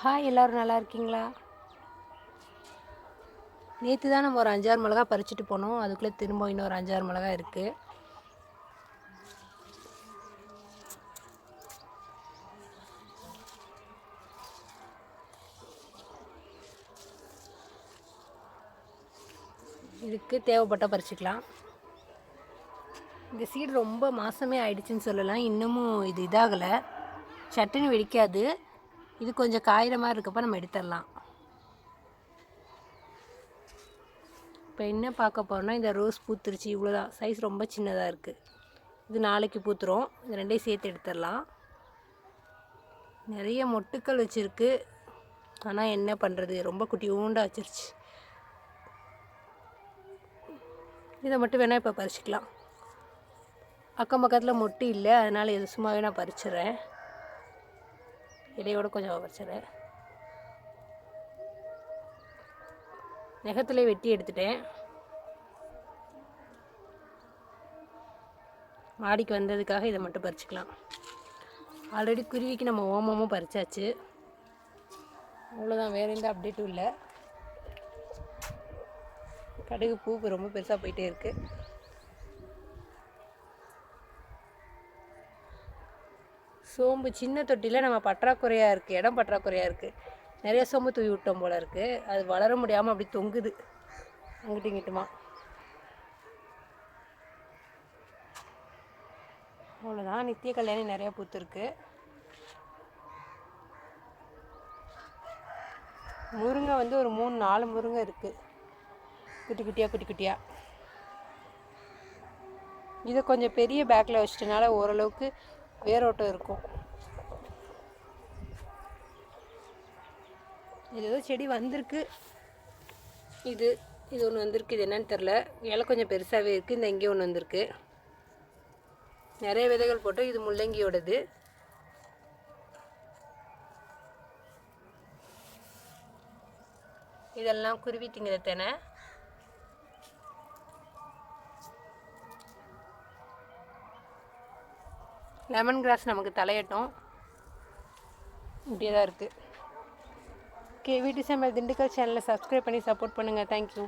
Hi எல்லோரும் நல்லா இருக்கீங்களா? நேற்று தான் நம்ம ஒரு அஞ்சாறு மிளகா பறிச்சுட்டு போனோம். அதுக்குள்ளே திரும்ப இன்னொரு அஞ்சாறு மிளகா இருக்குது இதுக்கு தேவைப்பட்ட பறிச்சுக்கலாம். இந்த சீடு ரொம்ப மாதமே ஆயிடுச்சுன்னு சொல்லலாம். இன்னமும் இது இதாகலை. சட்டுன்னு வெடிக்காது. இது கொஞ்சம் காயிற மாதிரி இருக்கப்போ நம்ம எடுத்துடலாம். இப்போ என்ன பார்க்க போகிறோம்னா இந்த ரோஸ் பூத்துருச்சு. இவ்வளோதான் சைஸ் ரொம்ப சின்னதாக இருக்குது இது நாளைக்கு பூத்துரும். இது ரெண்டையும் சேர்த்து எடுத்துடலாம். நிறைய மொட்டுக்கள் வச்சுருக்கு. ஆனால் என்ன பண்ணுறது ரொம்ப குட்டி ஊண்டாக வச்சிருச்சு. இதை மட்டும் வேணால் இப்போ பறிச்சுக்கலாம். அக்கம் பக்கத்தில் மொட்டு இல்லை. அதனால் இது சும்மாவே நான் பறிச்சிடுறேன். இடையோடு கொஞ்சம் பறிச்சிடுறேன் நெகத்திலே வெட்டி எடுத்துட்டேன். மாடிக்கு வந்ததுக்காக இதை மட்டும் பறிச்சுக்கலாம். ஆல்ரெடி குருவிக்கு நம்ம ஓமமும் பறிச்சாச்சு. அவ்வளோதான் வேறு எந்த அப்டேட்டும் இல்லை. கடுகு பூ ரொம்ப பெருசாக போயிட்டே இருக்குது சோம்பு சின்ன தொட்டியில் நம்ம பற்றாக்குறையாக இருக்குது இடம் பற்றாக்குறையாக இருக்குது நிறைய சோம்பு தூவி விட்டோம் போல் இருக்குது அது வளர முடியாமல் அப்படி தொங்குது. அங்கிட்டு இங்கிட்டுமா. அவ்வளோதான் நித்திய கல்யாணி நிறையா பூத்துருக்கு. முருங்கை வந்து ஒரு மூணு நாலு முருங்கை இருக்குது குட்டி குட்டியாக குட்டி குட்டியாக இதை கொஞ்சம் பெரிய பேக்கில் வச்சிட்டனால ஓரளவுக்கு வேரோட்டம் இருக்கும். இது ஏதோ செடி வந்திருக்கு. இது இது ஒன்று வந்திருக்கு. இது என்னன்னு தெரில இலை கொஞ்சம் பெருசாகவே இருக்குது இந்த இங்கே ஒன்று வந்திருக்கு. நிறைய விதைகள் போட்டு இது முள்ளங்கியோடது. இதெல்லாம் குருவி திங்கிற தினை. லெமன் கிராஸ் நமக்கு தலையட்டும். இப்படியே தான் இருக்குது கே வீட்டு சேமல் திண்டுக்கல் சேனலை சப்ஸ்கிரைப் பண்ணி சப்போர்ட் பண்ணுங்கள் தேங்க்யூ